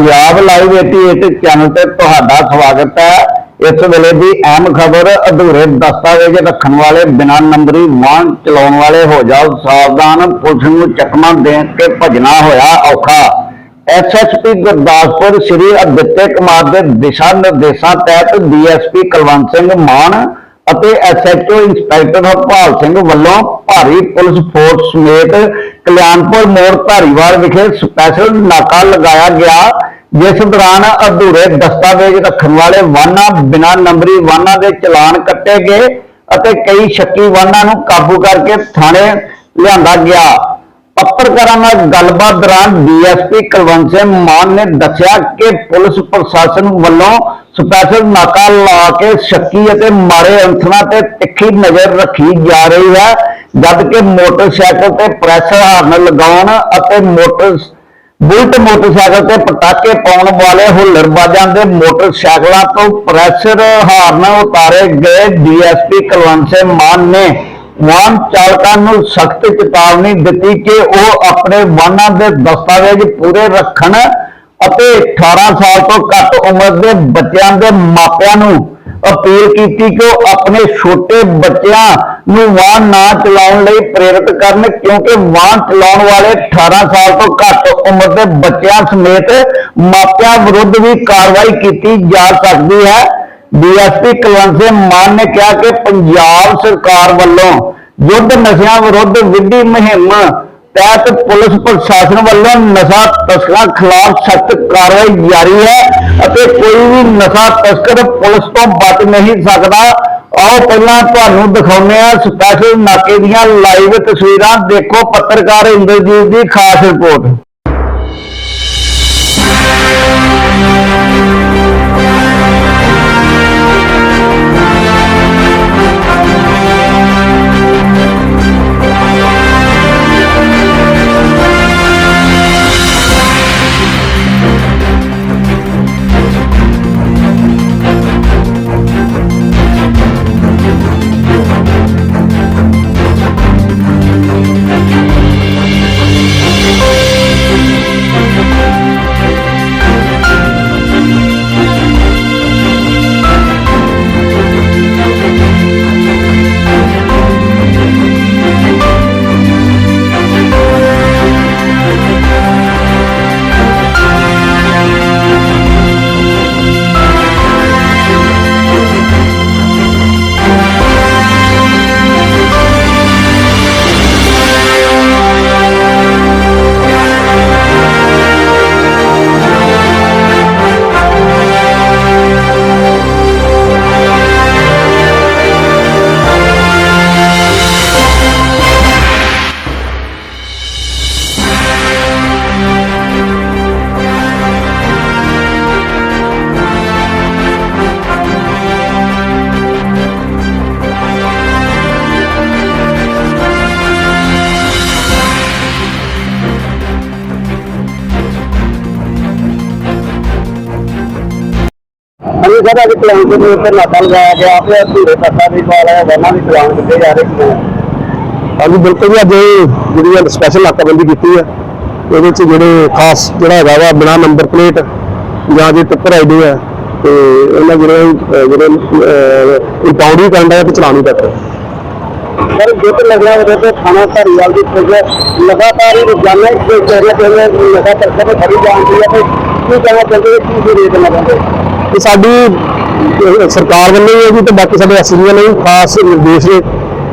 Punjab live 88 channel ਤੇ ਤੁਹਾਡਾ ਸਵਾਗਤ ਹੈ। ਇਸ ਵੇਲੇ ਦੀ ਅਹਿਮ ਖਬਰ ਅਧੂਰੇ ਦਸਤਾਵੇਜ਼ ਰੱਖਣ ਵਾਲੇ ਬਿਨਾਂ ਨੰਬਰੀ ਵਾਹਨ ਚਲਾਉਣ ਵਾਲੇ ਹੋ ਜਾਓ। ਸਾਵਧਾਨ ਪੁਲਿਸ ਨੂੰ ਚੱਕਮਾ ਦੇ ਕੇ ਭਜਣਾ ਹੋਇਆ ਔਖਾ। ਐਸਐਸਪੀ ਗੁਰਦਾਸਪੁਰ ਸ੍ਰੀ ਅਦਿੱਤੇ ਕੁਮਾਰ ਦੇ ਦਿਸ਼ਾ ਨਿਰਦੇਸ਼ਾਂ ਤਹਿਤ ਡੀਐਸਪੀ ਕੁਲਵੰਤ ਸਿੰਘ ਮਾਨ ਅਤੇ ਐਸਐਚਓ ਇੰਸਪੈਕਟਰ ਹਰਪਾਲ ਸਿੰਘ ਵੱਲੋਂ ਭਾਰੀ ਪੁਲਿਸ ਫੋਰਸ ਸਮੇਤ ਕਲਿਆਣਪੁਰ ਮੋੜ ਧਾਰੀਵਾਲ ਵਿਖੇ ਸਪੈਸ਼ਲ ਨਾਕਾ ਲਗਾਇਆ ਗਿਆ। ਜਿਸ ਦੌਰਾਨ ਅਧੂਰੇ ਦਸਤਾਵੇਜ਼ ਰੱਖਣ ਵਾਲੇ ਵਾਹਨਾਂ ਬਿਨਾਂ ਨੰਬਰੀ ਵਾਹਨਾਂ ਦੇ ਚਲਾਨ ਕੱਟੇ ਗਏ ਅਤੇ ਕਈ ਸ਼ੱਕੀ ਵਾਹਨਾਂ ਨੂੰ ਕਾਬੂ ਕਰਕੇ ਥਾਣੇ ਲਿਆਂਦਾ ਗਿਆ। ਪੱਤਰਕਾਰਾਂ ਨਾਲ ਗੱਲਬਾਤ ਦੌਰਾਨ ਡੀਐਸਪੀ ਕੁਲਵੰਤ ਸਿੰਘ ਮਾਨ ਨੇ ਦੱਸਿਆ ਕਿ ਪੁਲਿਸ ਪ੍ਰਸ਼ਾਸਨ ਵੱਲੋਂ ਸਪੈਸ਼ਲ ਨਾਕਾ ਲਾ ਕੇ ਸ਼ੱਕੀ ਅਤੇ ਮਾੜੇ ਅੰਸਰਾਂ ਤੇ ਤਿੱਖੀ ਨਜ਼ਰ ਰੱਖੀ ਜਾ ਰਹੀ ਹੈ, ਜਦਕਿ ਮੋਟਰਸਾਈਕਲ ਤੇ ਪ੍ਰੈਸਰ ਹਾਰਨ ਲਗਾਉਣ ਅਤੇ ਮੋਟਰ ਬੁਲਟ ਮੋਟਰਸਾਈਕਲ ਤੇ ਪਟਾਕੇ ਪਾਉਣ ਵਾਲੇ ਹੁੱਲੜਬਾਜ਼ਾਂ ਦੇ ਮੋਟਰਸਾਈਕਲਾਂ ਤੋਂ ਪ੍ਰੈਸ਼ਰ ਹਾਰਨ ਉਤਾਰੇ ਗਏ ਡੀਐਸਪੀ ਕੁਲਵੰਤ ਸਿੰਘ ਮਾਨ ਨੇ। ਵਾਹਨ ਚਾਲਕਾਂ ਨੂੰ ਸਖਤ ਚੇਤਾਵਨੀ ਦਿੱਤੀ ਕਿ ਉਹ ਆਪਣੇ ਵਾਹਨਾਂ ਦੇ ਦਸਤਾਵੇਜ਼ ਪੂਰੇ ਰੱਖਣ ਅਤੇ 18 ਸਾਲ ਤੋਂ ਘੱਟ ਉਮਰ ਦੇ ਬੱਚਿਆਂ ਦੇ ਮਾਪਿਆਂ ਨੂੰ ਅਪੀਲ ਕੀਤੀ ਕਿ ਉਹ ਆਪਣੇ ਛੋਟੇ ਬੱਚਿਆਂ ਨੂੰ ਵਾਹਨ ਨਾ ਚਲਾਉਣ ਲਈ ਪ੍ਰੇਰਿਤ ਕਰਨ, ਕਿਉਂਕਿ ਵਾਹਨ ਚਲਾਉਣ ਵਾਲੇ 18 ਸਾਲ ਤੋਂ ਘੱਟ ਉਮਰ ਦੇ ਬੱਚਿਆਂ ਸਮੇਤ ਮਾਪਿਆਂ ਵਿਰੁੱਧ ਵੀ ਕਾਰਵਾਈ ਕੀਤੀ ਜਾ ਸਕਦੀ ਹੈ। ਡੀਐਸਪੀ ਕੁਲਵੰਤ ਸਿੰਘ ਮਾਨ ਨੇ ਕਿਹਾ ਕਿ ਪੰਜਾਬ ਸਰਕਾਰ ਵੱਲੋਂ ਯੁੱਧ ਨਸ਼ਿਆਂ ਵਿਰੁੱਧ ਵਿੱਢੀ ਮੁਹਿੰਮ ਤਹਿਤ ਪੁਲਿਸ ਪ੍ਰਸ਼ਾਸਨ ਵੱਲੋਂ ਨਸ਼ਾ ਤਸਕਰਾਂ ਖਿਲਾਫ ਸਖਤ ਕਾਰਵਾਈ ਜਾਰੀ ਹੈ। ਅਤੇ ਕੋਈ ਵੀ ਨਸ਼ਾ ਤਸਕਰ ਪੁਲਿਸ ਤੋਂ ਬਚ ਨਹੀਂ ਸਕਦਾ। ਆਓ ਪਹਿਲਾਂ ਤੁਹਾਨੂੰ ਦਿਖਾਉਂਦੇ ਹਾਂ ਸਪੈਸ਼ਲ ਨਾਕੇ ਦੀਆਂ ਲਾਈਵ ਤਸਵੀਰਾਂ। ਦੇਖੋ ਪੱਤਰਕਾਰ ਇੰਦਰਜੀਤ ਦੀ ਖਾਸ ਰਿਪੋਰਟ ਅਰੇ ਸਰ ਅੱਜ ਕਲਾਉਂਟ ਦੇ ਉੱਤੇ ਨਾਕਾ ਲਗਾਇਆ ਗਿਆ ਤੇ ਅਧੂਰੇ ਪੱਤਾ ਵੀ ਵਾਲਾ ਵਾਹਨਾਂ ਵੀ ਚਲਾਨ ਕੀਤੇ ਜਾ ਰਹੇ ਨੇ। ਹਾਂਜੀ ਬਿਲਕੁਲ ਜੀ ਅੱਜ ਇਹ ਜਿਹੜੀ ਹੈ ਸਪੈਸ਼ਲ ਨਾਕਾਬੰਦੀ ਕੀਤੀ ਹੈ ਇਹਦੇ ਵਿੱਚ ਜਿਹੜੇ ਖਾਸ ਜਿਹੜਾ ਹੈਗਾ ਵਾ ਬਿਨਾ ਨੰਬਰ ਪਲੇਟ ਜਾਂ ਜੇ ਟਿੱਪਰ ਆਈਡੀ ਹੈ ਤੇ ਉਹਨਾਂ ਜਿਹੜੇ ਜਿਹੜੇ ਇੰਪਾਊਂਡ ਵੀ ਕਰਨ ਦਾ ਤੇ ਵੀ ਕਰਦਾ ਸਰ ਜਿੱਤ ਲੱਗਿਆ ਉਹਦੇ ਤੇ ਥਾਣਾ ਧਾਰੀਵਾਲ ਦੀ ਪੁਲਿਸ ਲਗਾਤਾਰ ਹੀ ਰੋਜ਼ਾਨਾ ਇਸ ਚਿਹਰੇ ਤੇ ਤਸਕਰ ਫੜੀ ਜਾਂਦੀ ਹੈ ਤੇ ਕੀ ਕਹਿਣਾ ਚਾਹੁੰਦੇ ਹੋ ਕੀ ਰੇਟ ਲਗਾਉਂਦੇ ਇਹ ਸਾਡੀ ਸਰਕਾਰ ਵੱਲੋਂ ਹੀ ਹੈ ਤੇ ਬਾਕੀ ਸਾਡੇ ਐਸਡੀਓ ਨੇ ਵੀ ਖਾਸ ਨਿਰਦੇਸ਼ ਨੇ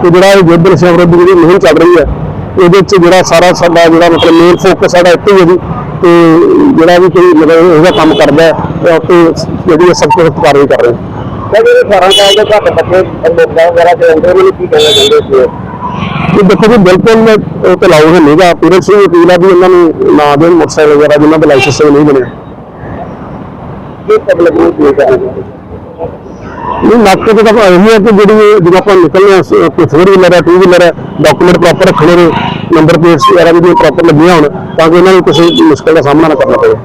ਕਿ ਜਿਹੜਾ ਇਹ ਯੁੱਧ ਨਸ਼ਿਆਂ ਵਿਰੁੱਧ ਜਿਹੜੀ ਮੁਹਿੰਮ ਚੱਲ ਰਹੀ ਹੈ ਇਹਦੇ ਵਿੱਚ ਜਿਹੜਾ ਸਾਰਾ ਸਾਡਾ ਜਿਹੜਾ ਮਤਲਬ ਮੇਨ ਫੋਕਸ ਸਾਡਾ ਇੱਥੇ ਹੀ ਹੈ ਜੀ। ਤੇ ਜਿਹੜਾ ਵੀ ਕੋਈ ਮਤਲਬ ਇਹਦਾ ਕੰਮ ਕਰਦਾ ਹੈ ਤੇ ਜਿਹੜੀ ਸਖਤ ਸਖਤ ਕਾਰਵਾਈ ਕਰ ਰਹੇ ਹਾਂ ਜਿਹੜੇ 18 ਸਾਲ ਦੇ ਘੱਟ ਬੱਚੇ ਲੋਕਾਂ ਵਗੈਰਾ ਦੇ ਅੰਦਰ ਕੀ ਕਹਿਣਾ ਚਾਹੁੰਦੇ ਸੀ? ਇਹ ਦੇਖੋ ਜੀ ਬਿਲਕੁਲ ਉਹ ਤੇ ਲਾਉ ਹੈ ਨਹੀਂਗਾ ਪੇਰੈਂਟਸ ਨੂੰ ਅਪੀਲ ਆ ਵੀ ਇਹਨਾਂ ਨੂੰ ਨਾ ਦੇਣ ਮੋਟਰਸਾਈਕਲ ਵਗੈਰਾ ਜਿਨ੍ਹਾਂ ਦੇ ਲਾਇਸੈਂਸ ਨਹੀਂ ਬਣੇ ਕੀ ਪਬਲਿਕ ਨੂੰ ਕੀ ਕਹਿਣਾ ਨਹੀਂ ਨਾਕੇ ਤੇ ਤਾਂ ਇਹ ਹੈ ਕਿ ਜਿਹੜੀ ਜਦੋਂ ਆਪਾਂ ਨਿਕਲਦੇ ਹਾਂ ਕੋਈ ਫੋਰ ਵੀਲਰ ਹੈ ਟੂ ਵੀਲਰ ਹੈ ਡਾਕੂਮੈਂਟ ਪ੍ਰੋਪਰ ਰੱਖਣੇ ਨੇ ਨੰਬਰ ਪਲੇਟਸ ਵਗੈਰਾ ਵੀ ਪ੍ਰੋਪਰ ਲੱਗੀਆਂ ਹੋਣ, ਤਾਂ ਕਿ ਉਹਨਾਂ ਨੂੰ ਕਿਸੇ ਮੁਸ਼ਕਲ ਦਾ ਸਾਹਮਣਾ ਨਾ ਕਰਨਾ ਪਵੇ।